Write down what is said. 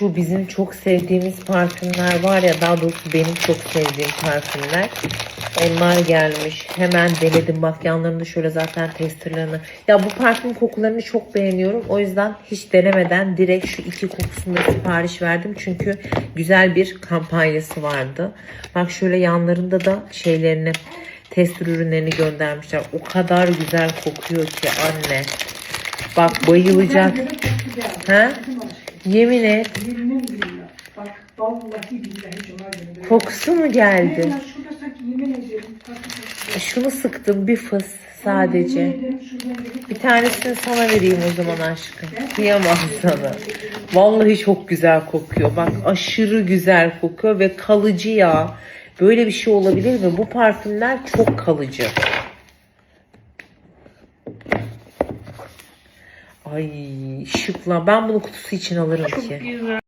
şu bizim çok sevdiğimiz parfümler var ya daha doğrusu benim çok sevdiğim parfümler. Onlar gelmiş. Hemen denedim. Bak yanlarında şöyle zaten testerlarını. Ya bu parfüm kokularını çok beğeniyorum. O yüzden hiç denemeden direkt şu iki kokusunda sipariş verdim. Çünkü güzel bir kampanyası vardı. Bak şöyle yanlarında da şeylerini tester ürünlerini göndermişler. O kadar güzel kokuyor ki anne. Bak bayılacak. Güzel, Yemin et. Yemin billah. Bak vallahi billahi Cuma. Kokusu mu geldi? Ya şurada sanki yemin ederim. Şunu sıktım bir fıs sadece. Bir tanesini sana vereyim o zaman aşkım. Kıyamam sana. Vallahi çok güzel kokuyor. Bak aşırı güzel kokuyor ve kalıcı ya. Böyle bir şey olabilir mi? Bu parfümler çok kalıcı. Ay şıkla. Ben bunu kutusu için alırım ki.